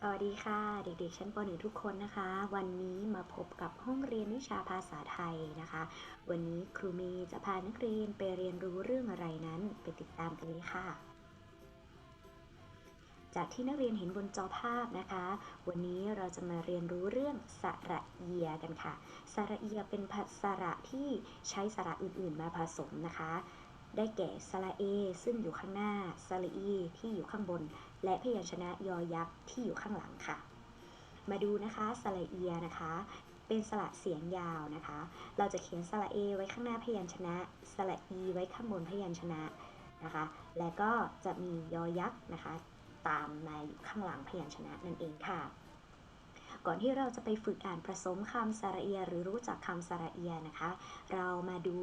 สวัสดีค่ะ เด็กๆชั้นป .1 ทุกคนนะคะ วันนี้มาพบกับห้องเรียนวิชาภาษาไทยนะคะ วันนี้ครูเมย์จะพานักเรียนไปเรียนรู้เรื่องอะไรนั้น ไปติดตามกันเลยค่ะ จากที่นักเรียนเห็นบนจอภาพนะคะ วันนี้เราจะมาเรียนรู้เรื่องสระเอียกันค่ะ สระเอียเป็นภาษาระที่ใช้สระอื่นๆ มาผสมนะคะ ได้แก่สระเอ ซึ่งอยู่ข้างหน้าสระอีที่อยู่ข้างบน และพยัญชนะยอยักษ์ที่อยู่ข้างหลังค่ะ มาดูนะคะสระเอียนะคะ เป็นสระเสียงยาวนะคะ เราจะเขียนสระเอไว้ข้างหน้าพยัญชนะ สระอีไว้ข้างบนพยัญชนะนะคะ และก็จะมียอยักษ์นะคะ ตามมาอยู่ข้างหลังพยัญชนะนั่นเองค่ะก่อนที่เราจะไปฝึกอ่านผสมคำสระเอีย หรือรู้จักคำสระเอียนะคะ เรามาดู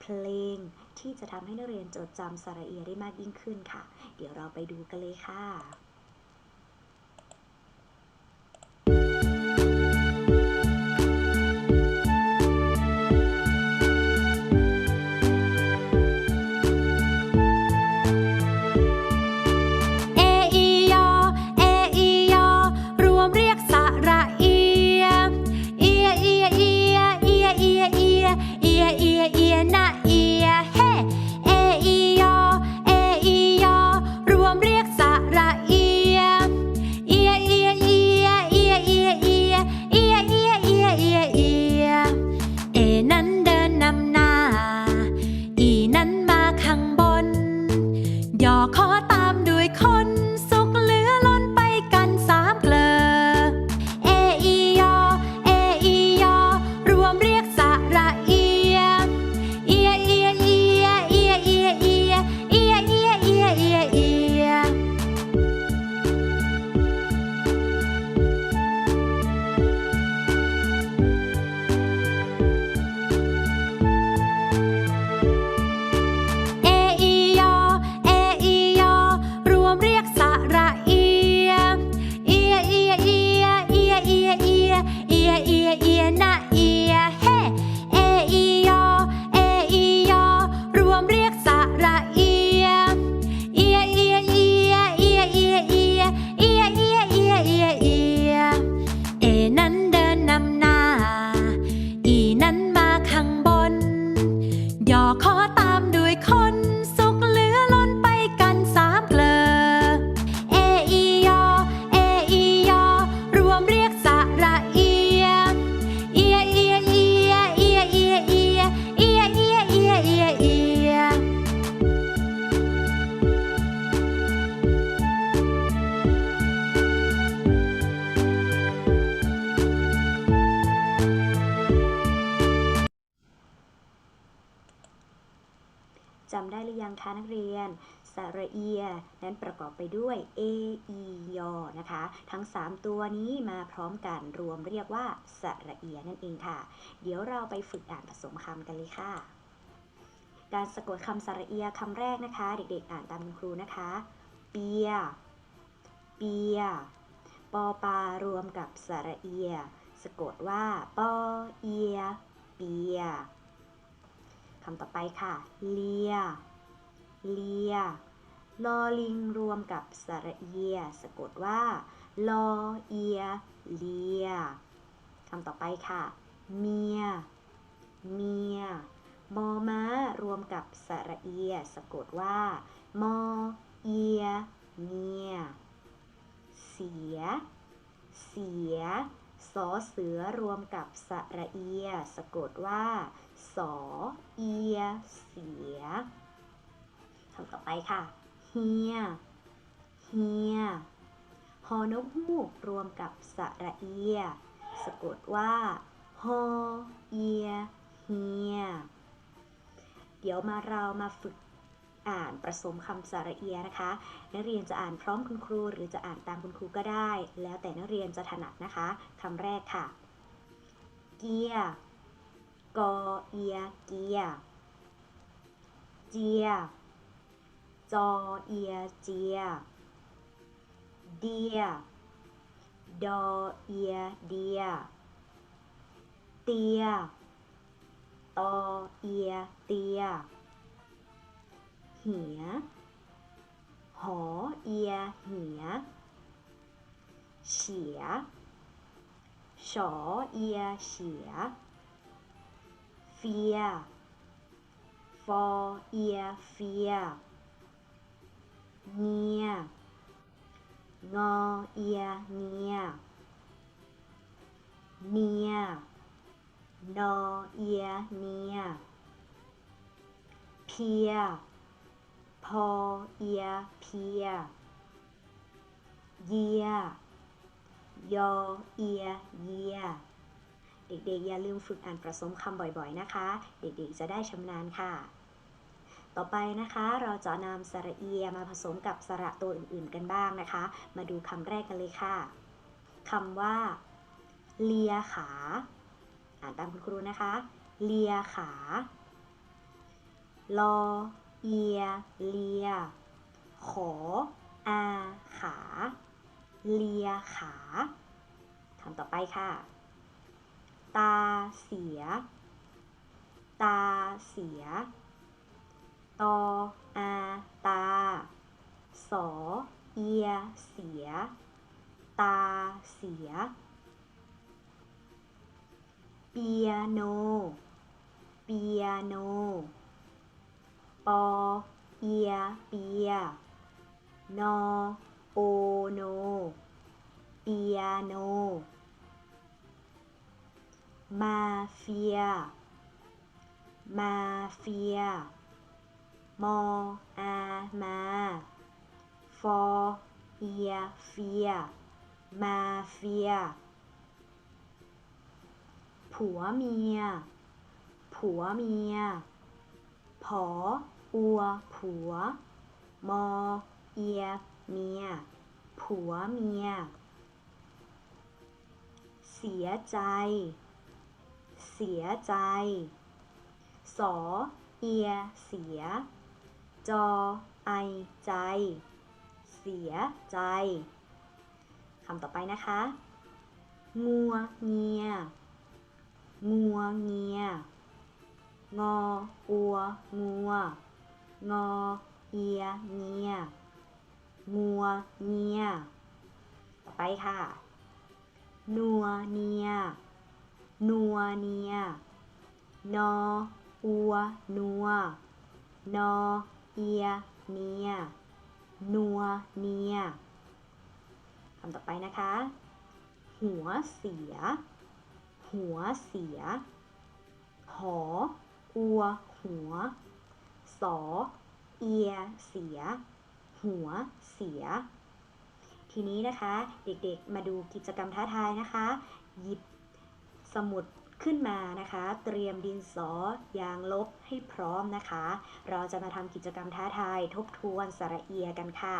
เพลงที่จะทำให้นักเรียนจดจำสระเอียได้มากยิ่งขึ้นค่ะ เดี๋ยวเราไปดูกันเลยค่ะ 3 ตัวนี้มาพร้อมกันรวมเรียกว่าสระเอียนั่นเองค่ะ เดี๋ยวเราไปฝึกอ่านผสมคำกันเลยค่ะ การสะกดคำสระเอียคำแรกนะคะ เด็กๆ อ่านตามคุณครูนะคะ เปีย เปีย ปอปารวมกับสระเอีย สะกดว่า ปอเอีย เปียคำต่อไปค่ะ เลีย เลีย ลอลิงรวมกับสระเอีย สะกดว่า ลอเอีย เลียคำต่อไปค่ะ เมีย เมีย มอม้ารวมกับสระเอีย สะกดว่า มอเอีย เมีย เสีย เสีย สอเสือรวมกับสระเอีย สะกดว่า สอเอีย เสียคำต่อไปค่ะ เฮีย เฮีย ฮอนกฮูกรวมกับสระเอีย สะกดว่าฮอเอียเฮีย เดี๋ยวมาเรามาฝึกอ่านผสมคำสระเอียนะคะ นักเรียนจะอ่านพร้อมคุณครูหรือจะอ่านตามคุณครูก็ได้ แล้วแต่นักเรียนจะถนัดนะคะคำแรกค่ะ เกียกอเอียเกียเจีย จอเอียเจีย deer đo ia deer tia to ia tia hỉa. Hó ia hỉa. Xỉa. Sỏ ia xỉa. Phia pho ia phia nia งอเอียเงีย เนีย นอเอียเนีย เพีย พอเอียเพีย เยีย ยอเอียเยีย เด็กๆอย่าลืมฝึกอ่านผสมคำบ่อยๆนะคะ เด็กๆจะได้ชำนาญค่ะ ต่อไปนะคะ เราจะนำสระเอียมาผสมกับสระตัวอื่น ๆ กันบ้างนะคะ มาดูคำแรกกันเลยค่ะคำว่า เลียขา อ่านตามคุณครูนะคะ เลียขา ลอ เอีย เลีย ขอ อา ขา เลียขาคำต่อไปค่ะ ตาเสีย ตาเสีย ตออาตา สอเอีย เสีย ตาเสีย เปียโน เปียโน ปอเอีย เปีย นอโอโน เปียโน มาเฟีย มาเฟีย มออามาฟอเอียเฟีย มาเฟีย ผัวเมีย ผัวเมีย ผออัว ผัว มอ เอีย เมีย ผัวเมีย เสียใจ เสียใจ สอ เอีย เสีย จอ ไอ ใจ เสียใจคำต่อไปนะคะ งัวเงีย งัวเงีย งอ อัว งัว งอ เอีย เงีย งัวเงีย ต่อไปค่ะ นัวเนีย นัวเนีย นอ อัว นัวนอ เอีย เนีย นัว เนียคำต่อไปนะคะ หัวเสีย หัวเสีย หอ อัว หัว สอ เอีย เสีย หัว เสีย ทีนี้นะคะ เด็กๆ มาดูกิจกรรมท้าทายนะคะ หยิบสมุด ขึ้นมานะคะ เตรียมดินสอยางลบให้พร้อมนะคะ เราจะมาทำกิจกรรมท้าทายทบทวนสระเอียกันค่ะ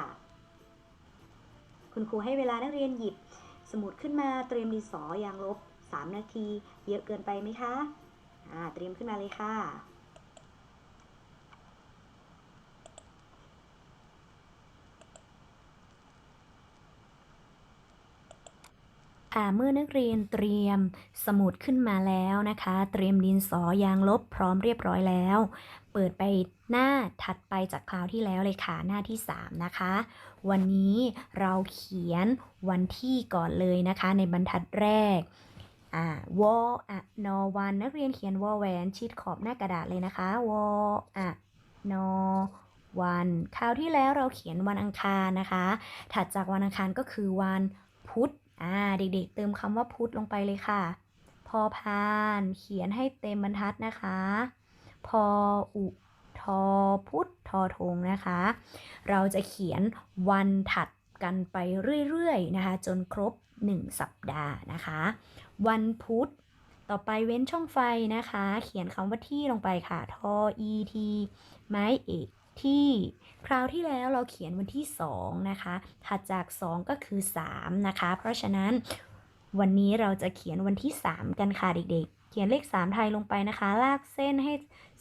คุณครูให้เวลานักเรียนหยิบ สมุดขึ้นมาเตรียมดินสอยางลบ 3 นาที เยอะเกินไปไหมคะ อ่า เตรียมขึ้นมาเลยค่ะ เมื่อนักเรียนเตรียมสมุดขึ้นมาแล้วนะคะ เตรียมดินสอยางลบพร้อมเรียบร้อยแล้ว เปิดไปหน้าถัดไปจากคราวที่แล้วเลยค่ะหน้าที่ 3 นะคะ วันนี้เราเขียนวันที่ก่อนเลยนะคะ ในบรรทัดแรกวออะนอวันนักเรียนเขียนวอแหวนชิดขอบหน้ากระดาษเลยนะคะวออะนอวันคราวที่แล้วเราเขียนวันอังคารนะคะ ถัดจากวันอังคารก็คือวันพุธ อ่าเด็กๆเติมคำว่าพุธลงไปเลยค่ะ พอพานเขียนให้เต็มบรรทัดนะคะ พออุทอพุธทอทงนะคะ เราจะเขียนวันถัดกันไปเรื่อยๆนะคะ จนครบ 1 สัปดาห์นะคะ วันพุธต่อไปเว้นช่องไฟนะคะ เขียนคำว่าที่ลงไปค่ะ ทออีทีไม้เอก ที่คราวที่แล้วเราเขียนวันที่ 2 นะคะ ถัดจาก 2 ก็คือ 3 นะคะ เพราะฉะนั้นวันนี้เราจะเขียนวันที่ 3 กันค่ะเด็กๆ เขียนเลข 3 ไทยลงไปนะคะ ลากเส้นให้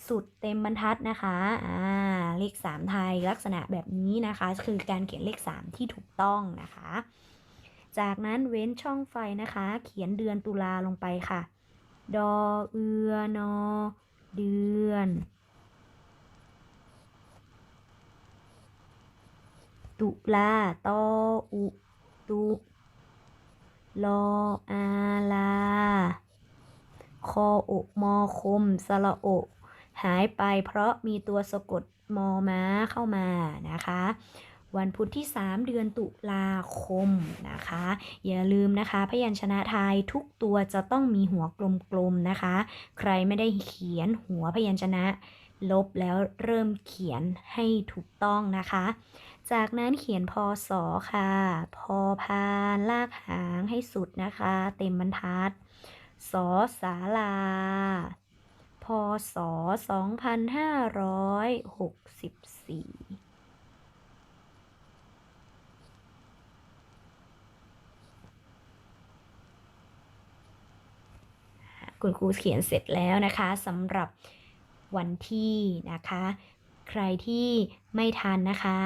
สุดเต็มบรรทัดนะคะ อ่า เลข 3 ไทยลักษณะแบบนี้นะคะ คือการเขียนเลข 3 ที่ถูกต้องนะคะ จากนั้นเว้นช่องไฟนะคะ เขียนเดือนตุลาลงไปค่ะ ดอเอือนอเดือน ตุลาตออุ ตุลออาลา คออุมอคมสระโอ หายไปเพราะมีตัวสะกดมอม้าเข้ามานะคะ วันพุธที่ 3 เดือนตุลาคมนะคะ อย่าลืมนะคะ พยัญชนะไทยทุกตัวจะต้องมีหัวกลมๆนะคะ ใครไม่ได้เขียนหัวพยัญชนะลบแล้วเริ่มเขียนให้ถูกต้องนะคะ จากนั้นเขียนพอสอค่ะ พอพานลากหางให้สุดนะคะ เต็มบรรทัด สอสาลา พศ2564คุณครูเขียนเสร็จแล้วนะคะสำหรับวันที่นะคะ ใครที่ไม่ทันนะคะ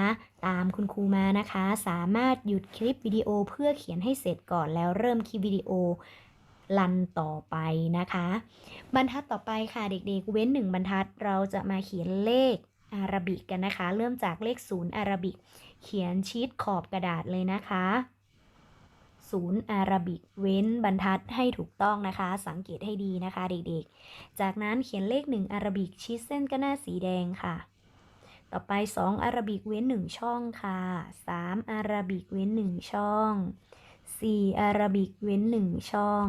ตามคุณครูมานะคะ สามารถหยุดคลิปวิดีโอเพื่อเขียนให้เสร็จก่อนแล้วเริ่มคลิปวิดีโอลันต่อไปนะคะ บรรทัดต่อไปค่ะเด็กๆ เว้นหนึ่งบรรทัดเราจะมาเขียนเลขอาราบิกกันนะคะ เริ่มจากเลขศูนย์อาราบิก เขียนชีตขอบกระดาษเลยนะคะศูนย์อาราบิกเว้นบรรทัดให้ถูกต้องนะคะ สังเกตให้ดีนะคะเด็กๆ จากนั้นเขียนเลขหนึ่งอาราบิกชีตเส้นก็หน้าสีแดงค่ะ ต่อไป 2 อาราบิกเว้น 1 ช่องค่ะ 3 อาราบิกเว้น 1 ช่อง 4 อาราบิกเว้น 1 ช่อง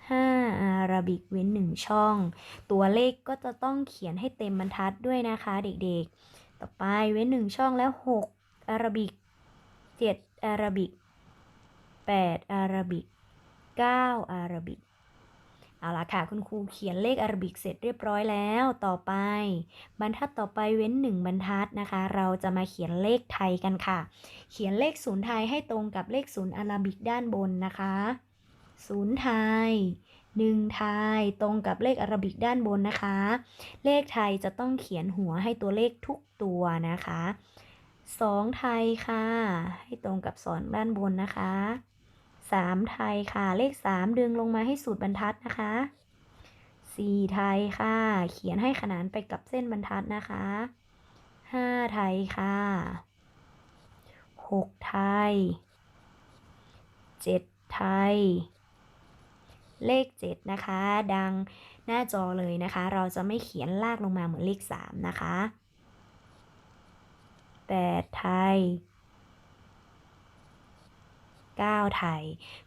5 อาราบิกเว้น 1 ช่อง ตัวเลขก็จะต้องเขียนให้เต็มบรรทัดด้วยนะคะเด็กๆ ต่อไปเว้น 1 ช่องแล้ว 6 อาราบิก 7 อาราบิก 8 อาราบิก 9 อาราบิก เอาละค่ะคุณครูเขียนเลขอารบิกเสร็จเรียบร้อยแล้วต่อไป บรรทัดต่อไปเว้น 1 บรรทัดนะคะ เราจะมาเขียนเลขไทยกันค่ะ เขียนเลขศูนย์ไทยให้ตรงกับเลขศูนย์อารบิกด้านบนนะคะศูนย์ไทยหนึ่งไทยตรงกับเลขอารบิกด้านบนนะคะ เลขไทยจะต้องเขียนหัวให้ตัวเลขทุกตัวนะคะสองไทยค่ะ ให้ตรงกับสอนด้านบนนะคะ สามไทยค่ะ เลขสามดึงลงมาให้สุดบรรทัดนะคะสี่ไทยค่ะ เขียนให้ขนานไปกับเส้นบรรทัดนะคะห้าไทยค่ะหกไทยเจ็ดไทย เลข 7 นะคะ ดังหน้าจอเลยนะคะ เราจะไม่เขียนลากลงมาเหมือนเลข 3 นะคะ 8 ไทย 9 ไทย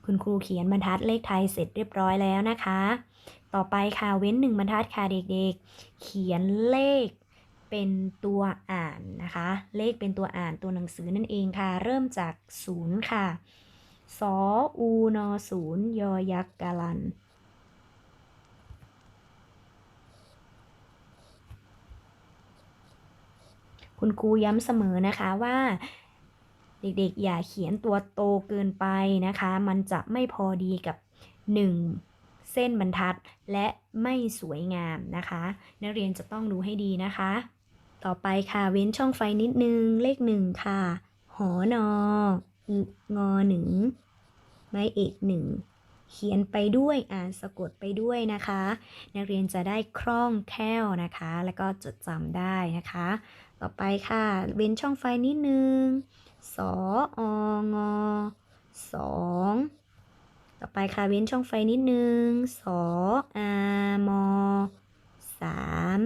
คุณครูเขียนบรรทัดเลขไทยเสร็จเรียบร้อยแล้วนะคะ ต่อไปค่ะเว้น 1 บรรทัดค่ะเด็กๆ เขียนเลขเป็นตัวอ่านนะคะ เลขเป็นตัวอ่านตัวหนังสือนั่นเองค่ะ เริ่มจาก0ค่ะสออูนอศูนย์ยอยักษ์กาลันคุณครูย้ำเสมอนะคะว่า เด็กๆ อย่าเขียนตัวโตเกินไปนะคะ มันจะไม่พอดีกับ 1 เส้นบรรทัดและไม่สวยงามนะคะ นักเรียนจะต้องดูให้ดีนะคะ ต่อไปค่ะเว้นช่องไฟนิดนึงเลขหนึ่งค่ะ หอนออึงอหนึ่งไม้เอกหนึ่งเขียนไปด้วยอ่านสะกดไปด้วยนะคะ นักเรียนจะได้คล่องแคล่วนะคะ แล้วก็จดจำได้นะคะ ต่อไปค่ะเว้นช่องไฟนิดนึง สอองอสองต่อไปค่ะเว้นช่องไฟนิดนึงสออามอสาม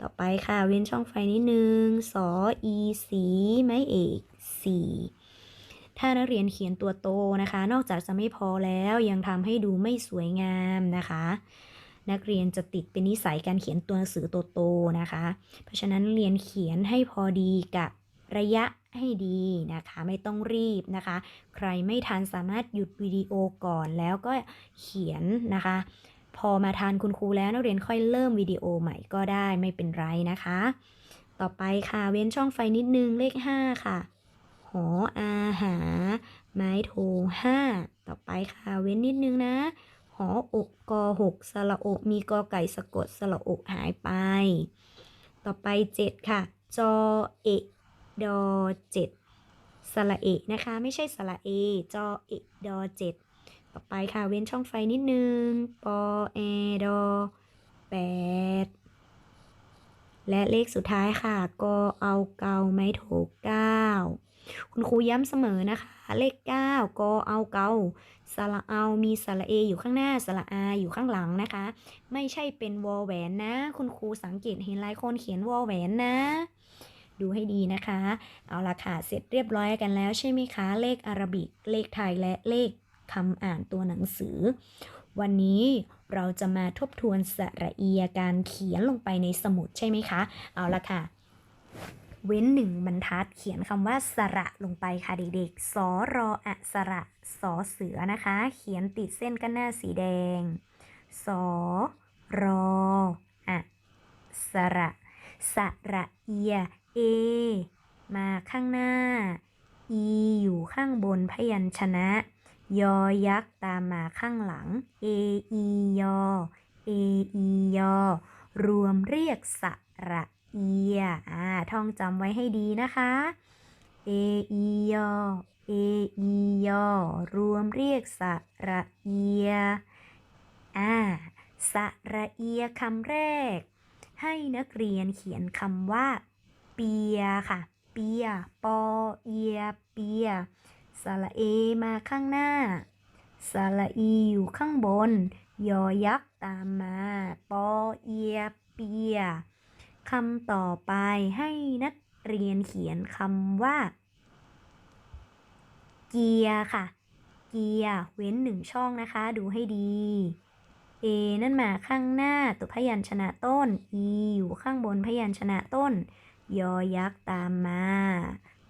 ต่อไปค่ะเว้นช่องไฟนิดนึงสออีสีไม้เอกสี่ถ้านักเรียนเขียนตัวโตนะคะ นอกจากจะไม่พอแล้วยังทำให้ดูไม่สวยงามนะคะ นักเรียนจะติดเป็นนิสัยการเขียนตัวหนังสือโตๆนะคะ เพราะฉะนั้นเรียนเขียนให้พอดีกับระยะ ให้ดีนะคะ ไม่ต้องรีบนะคะ ใครไม่ทันสามารถหยุดวิดีโอก่อนแล้วก็เขียนนะคะ พอมาทานคุณครูแล้วนักเรียนค่อยเริ่มวิดีโอใหม่ก็ได้ไม่เป็นไรนะคะ ต่อไปค่ะเว้นช่องไฟนิดนึงเลข 5 ค่ะ หออาหา ไม้โทห้าต่อไปค่ะเว้นนิดนึงนะหออกกอหกสระอกมีกอไก่สะกดสระอกหายไป ต่อไป 7 ค่ะ จอเอก ดอเจ็ดสระเอนะคะ ไม่ใช่สระเอ จอเอดอเจ็ดต่อไปค่ะ เว้นช่องไฟนิดนึง ปอเอดอแปดและเลขสุดท้ายค่ะ กอเอาเกาไม้โทเก้าคุณครูย้ำเสมอนะคะ เลข 9 กอเอาเกาสระเอามีสระเออยู่ข้างหน้าสระอาอยู่ข้างหลังนะคะ ไม่ใช่เป็นวอแหวนนะ คุณครูสังเกตเห็นหลายคนเขียนวอแหวนนะ ดูให้ดีนะคะ เอาละค่ะ เสร็จเรียบร้อยกันแล้วใช่ไหมคะ เลขอารบิก เลขไทยและเลขคำอ่านตัวหนังสือ วันนี้เราจะมาทบทวนสระเอียการเขียนลงไปในสมุดใช่ไหมคะ เอาละค่ะ เว้นหนึ่งบรรทัดเขียนคำว่าสระลงไปค่ะเด็กๆ สอรออะสระสอเสือนะคะ เขียนติดเส้นกันหน้าสีแดง สอรออะสระสระเอีย เอมาข้างหน้าอีอยู่ข้างบนพยัญชนะ ยอยักษ์ตามมาข้างหลังเออียอเออียอ รวมเรียกสระเอียอ่าท่องจำไว้ให้ดีนะคะ เออียอเออียอรวมเรียกสระเอียอ่าสระเอียคำแรก ให้นักเรียนเขียนคำว่า เปียค่ะ เปีย ปอเอีย เปีย สระเอมาข้างหน้า สระอีอยู่ข้างบน ยอยักษ์ตามมา ปอเอีย เปียคำต่อไปให้นักเรียนเขียนคำว่า เกียร์ค่ะ เกียร์เว้นหนึ่งช่องนะคะ ดูให้ดี A นั่นมาข้างหน้าตัวพยัญชนะต้น E อยู่ข้างบนพยัญชนะต้น ยอยักษ์ตามมา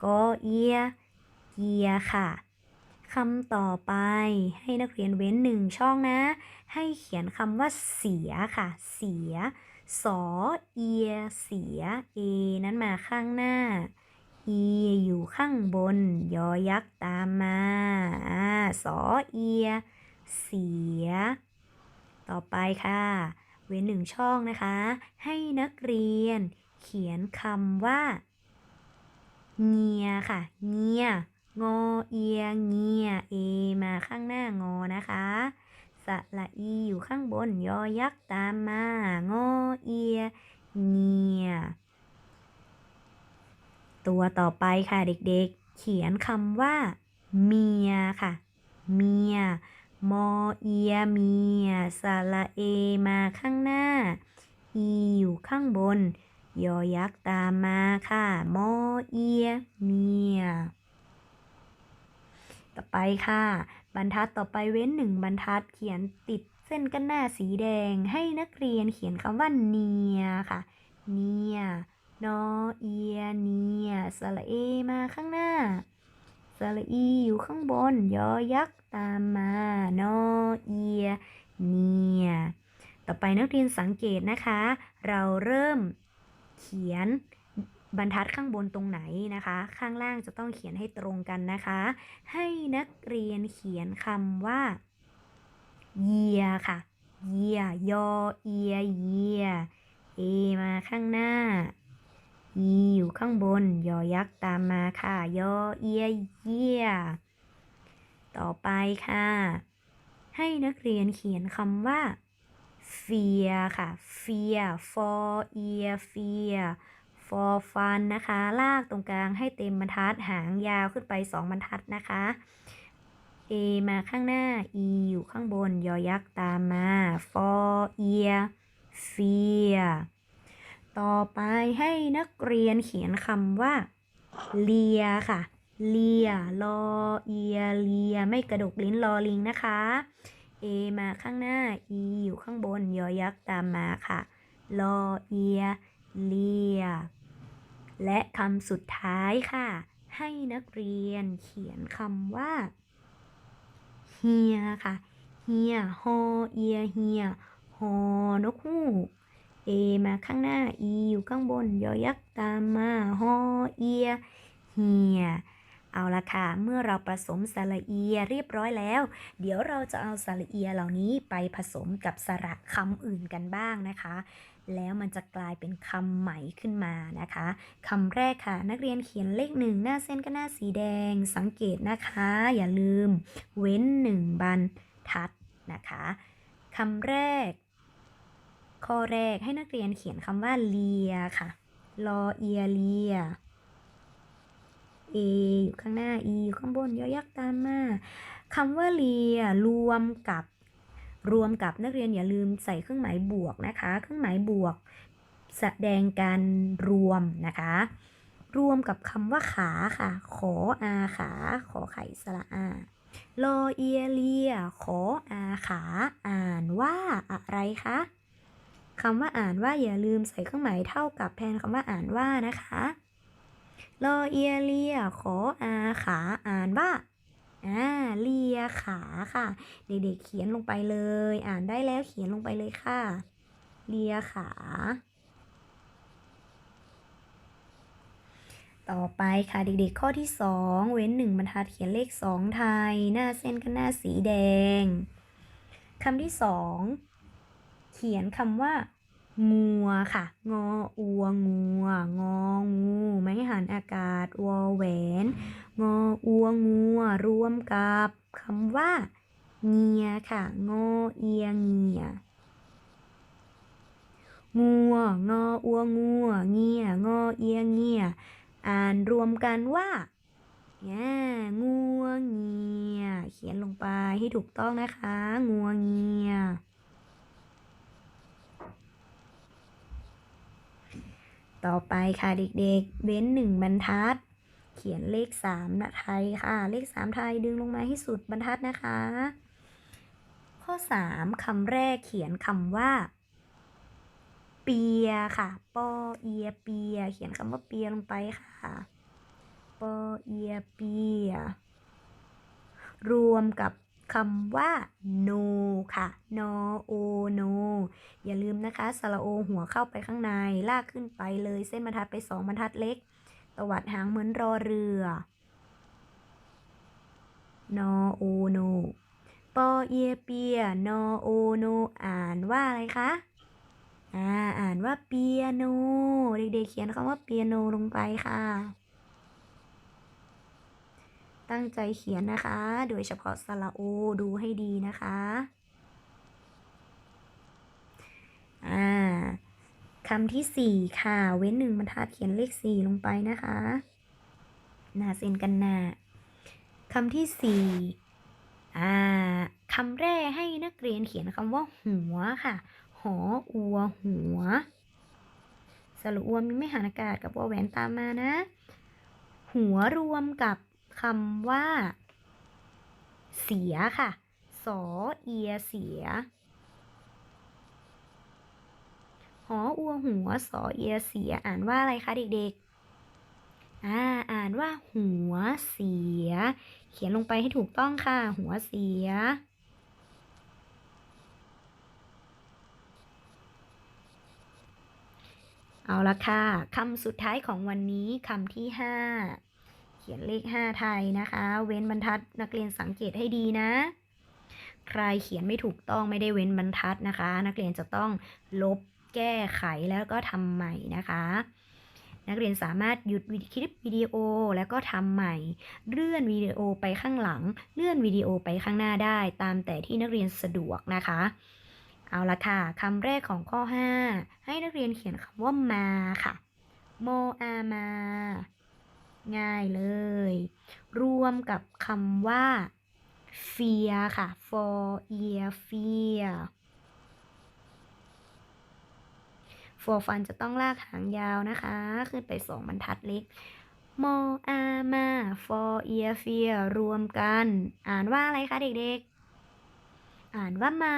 ก็เอีย เกียค่ะคำต่อไปให้นักเรียนเว้นหนึ่งช่องนะ ให้เขียนคำว่าเสียค่ะ เสีย สอเอีย เสีย เอ นั้นมาข้างหน้า อีอยู่ข้างบน ยอยักษ์ตามมาอ่าสอเอีย เสีย ต่อไปค่ะ เว้นหนึ่งช่องนะคะ ให้นักเรียน เขียนคำว่า เงียค่ะ เงีย งอเอีย เงีย เอ มาข้างหน้างอนะคะสระอีอยู่ข้างบน ยอยักษ์ตามมา งอเอีย เงีย ตัวต่อไปค่ะเด็กๆ เขียนคำว่า เมียค่ะ เมีย มอเอีย เมียสระเอมาข้างหน้า อีอยู่ข้างบน ยอยักษ์ตามมาค่ะมอเอียเมีย ต่อไปค่ะ บรรทัดต่อไปเว้นหนึ่งบรรทัดเขียนติดเส้นกันหน้าสีแดงให้นักเรียนเขียนคำว่าเนียค่ะ เนียนอเอียเนียสระเอมาข้างหน้าสระอีอยู่ข้างบน ยอยักษ์ตามมานอเอียเนียต่อไปนักเรียนสังเกตนะคะ เราเริ่ม เขียนบรรทัดข้างบนตรงไหนนะคะ ข้างล่างจะต้องเขียนให้ตรงกันนะคะ ให้นักเรียนเขียนคำว่าเยียค่ะ เยียยอเอียเยียเอมาข้างหน้าอีอยู่ข้างบน ยอยักษ์ตามมาค่ะ ยอเอียเยียต่อไปค่ะ ให้นักเรียนเขียนคำว่า เฟียค่ะเฟียฟอเอียเฟียฟอฟันนะคะ ลากตรงกลางให้เต็มบรรทัดหางยาวขึ้นไปสองบรรทัดนะคะ A มาข้างหน้า E อยู่ข้างบน ยอยักษ์ตามมาฟอเอียเฟียต่อไปให้นักเรียนเขียนคำว่า เลียค่ะ เลีย ลอเอีย เลีย ไม่กระดกลิ้นลอลิงนะคะ A มาข้างหน้า E อยู่ข้างบน ยอยักษ์ตามมาค่ะ ลอเอีย เลีย และคำสุดท้ายค่ะ ให้นักเรียนเขียนคำว่า เฮียค่ะ เฮีย ฮอ เอีย เฮีย ฮอนกฮูกเอมาข้างหน้า อีอยู่ข้างบน ยอยักษ์ตามมา ฮอ เอีย เฮีย เอาละค่ะ เมื่อเราผสมสระเอียเรียบร้อยแล้ว เดี๋ยวเราจะเอาสระเอียเหล่านี้ไปผสมกับสระคำอื่นกันบ้างนะคะ แล้วมันจะกลายเป็นคำใหม่ขึ้นมานะคะคำแรกค่ะ นักเรียนเขียนเลขหนึ่งหน้าเส้นก็หน้าสีแดง สังเกตนะคะ อย่าลืม เว้นหนึ่งบรรทัดนะคะคำแรก ข้อแรกให้นักเรียนเขียนคำว่าเลียค่ะ ลอเอียเลีย A อยู่ข้างหน้า E อยู่ข้างบนยอยักษ์ตามมาคำว่าเลียรวมกับรวมกับนักเรียนอย่าลืมใส่เครื่องหมายบวกนะคะ เครื่องหมายบวก แสดงการรวมนะคะ รวมกับคำว่าขาค่ะ ขออาขา ขอไข่สระอา ลอเอียเลีย ขออาขา อ่านว่าอะไรคะคำว่าอ่านว่าอย่าลืมใส่เครื่องหมายเท่ากับแทนคำว่าอ่านว่านะคะ ลอเอียเลียขออาขาอ่านว่าอ่าเลียขาค่ะ เด็กๆเขียนลงไปเลย อ่านได้แล้วเขียนลงไปเลยค่ะ เลียขา ต่อไปค่ะเด็กๆข้อที่2เว้นหนึ่งบรรทัดเขียนเลข2ไทย หน้าเส้นกันหน้าสีแดงคำที่2เขียนคำว่า งัวค่ะ งออัวงัว งองูไม้หันอากาศ วอแหวน งออัวงัว รวมกับคำว่าเงียค่ะ งอเอียเงียงัว งออัวงัว เงีย งอเอียเงีย อ่านรวมกันว่าง่างัวเงีย เขียนลงไปให้ถูกต้องนะคะ งัวเงีย ต่อไปค่ะเด็กๆ เว้นหนึ่งบรรทัด เขียนเลขสามนะไทยค่ะ เลขสามไทยดึงลงมาให้สุดบรรทัดนะคะ ข้อสามคำแรกเขียนคำว่า เปียค่ะ ปอเอียเปีย เขียนคำว่าเปียลงไปค่ะ ปอเอียเปีย รวมกับ คำว่าโนค่ะนอโอโนอย่าลืมนะคะสระโอหัวเข้าไปข้างใน ลากขึ้นไปเลยเส้นบรรทัดไปสองบรรทัดเล็ก ตวัดหางเหมือนรอเรือนอโอโนปอเอียเปียนอโอโนอ่านว่าอะไรคะ อ่า อ่านว่าเปียโน เด็กๆเขียนคำว่าเปียโนลงไปค่ะ ตั้งใจเขียนนะคะ โดยเฉพาะสระโอดูให้ดีนะคะ อ่าคำที่สี่ค่ะ เว้นหนึ่งบรรทัดเขียนเลขสี่ลงไปนะคะหน้าเส้นกันหน้าคำที่สี่อ่าคำแรกให้นักเรียนเขียนคำว่าหัวค่ะ หออัวหัว สระอัวมีไม่หันอากาศกับวอแหวนตามมานะ หัวรวมกับ คำว่า เสียค่ะ สอเอียเสีย หออัวหัวสอเอียเสีย อ่านว่าอะไรคะเด็กๆ อ่า อ่านว่าหัวเสีย เขียนลงไปให้ถูกต้องค่ะ หัวเสียเอาละค่ะ คำสุดท้ายของวันนี้คำที่5 เขียนเลข 5 ไทยนะคะ เว้นบรรทัดนักเรียนสังเกตให้ดีนะ ใครเขียนไม่ถูกต้องไม่ได้เว้นบรรทัดนะคะ นักเรียนจะต้องลบแก้ไขแล้วก็ทำใหม่นะคะ นักเรียนสามารถหยุดคลิปวิดีโอแล้วก็ทำใหม่ เลื่อนวิดีโอไปข้างหลัง เลื่อนวิดีโอไปข้างหน้าได้ ตามแต่ที่นักเรียนสะดวกนะคะ เอาละค่ะคำแรกของข้อ 5 ให้นักเรียนเขียนคำว่ามาค่ะ โมอามา ง่ายเลย รวมกับคำว่าเฟียค่ะ for ear fear for fun จะต้องลากหางยาวนะคะ ขึ้นไปสองบรรทัดเล็กโมอามา for ear fear รวมกัน อ่านว่าอะไรคะเด็กๆ อ่านว่ามา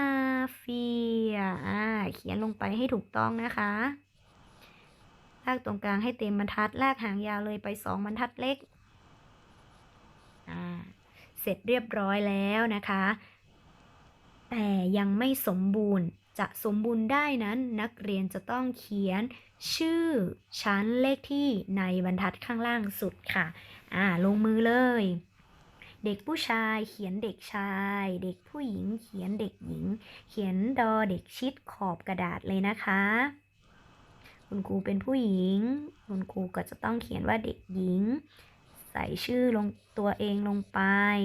เฟียอ่าเขียนลงไปให้ถูกต้องนะคะ ลากตรงกลางให้เต็มบรรทัด ลากหางยาวเลยไปสองบรรทัดเล็ก อ่า เสร็จเรียบร้อยแล้วนะคะ แต่ยังไม่สมบูรณ์ จะสมบูรณ์ได้นั้น นักเรียนจะต้องเขียนชื่อชั้นเลขที่ในบรรทัดข้างล่างสุดค่ะ อ่า ลงมือเลย เด็กผู้ชายเขียนเด็กชาย เด็กผู้หญิงเขียนเด็กหญิง เขียนดอเด็กชิดขอบกระดาษเลยนะคะ คุณครูเป็นผู้หญิง คุณครูก็จะต้องเขียนว่าเด็กหญิง ใส่ชื่อลงตัวเองลงไป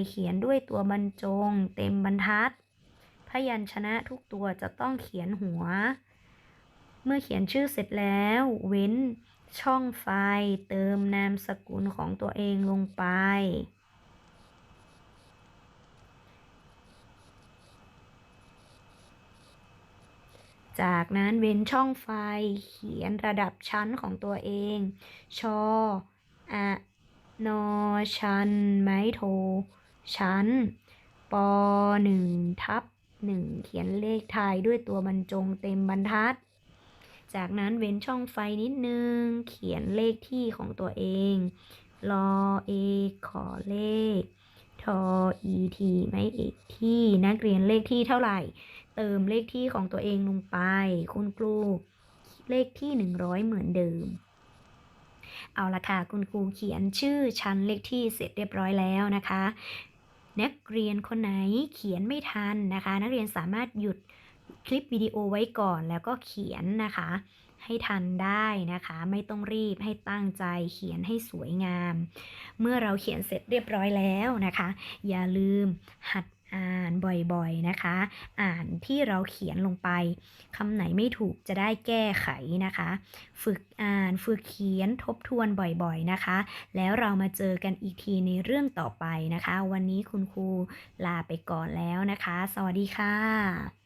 เขียนด้วยตัวบรรจง เต็มบรรทัด พยัญชนะทุกตัวจะต้องเขียนหัว เมื่อเขียนชื่อเสร็จแล้ว เว้นช่องไฟ เติมนามสกุลของตัวเองลงไป จากนั้นเว้นช่องไฟเขียนระดับชั้นของตัวเอง ชออะนอชัน ไม้โท ชั้น ปหนึ่งทับหนึ่งเขียนเลขไทยด้วยตัวบรรจงเต็มบรรทัด จากนั้นเว้นช่องไฟนิดนึง เขียนเลขที่ของตัวเอง รอเอกขอเลขทออีทีไม่เอกที่นักเรียนเลขที่เท่าไหร่ เติมเลขที่ของตัวเองลงไป คุณครูเลขที่ 100 เหมือนเดิม เอาละค่ะ คุณครูเขียนชื่อชั้นเลขที่เสร็จเรียบร้อยแล้วนะคะ นักเรียนคนไหนเขียนไม่ทันนะคะ นักเรียนสามารถหยุดคลิปวิดีโอไว้ก่อนแล้วก็เขียนนะคะ ให้ทันได้นะคะ ไม่ต้องรีบให้ตั้งใจเขียนให้สวยงาม เมื่อเราเขียนเสร็จเรียบร้อยแล้วนะคะ อย่าลืมหัด อ่านบ่อยๆนะคะ อ่านที่เราเขียนลงไปคำไหนไม่ถูกจะได้แก้ไขนะคะ ฝึกอ่านฝึกเขียนทบทวนบ่อยๆนะคะ แล้วเรามาเจอกันอีกทีในเรื่องต่อไปนะคะ วันนี้คุณครูลาไปก่อนแล้วนะคะ สวัสดีค่ะ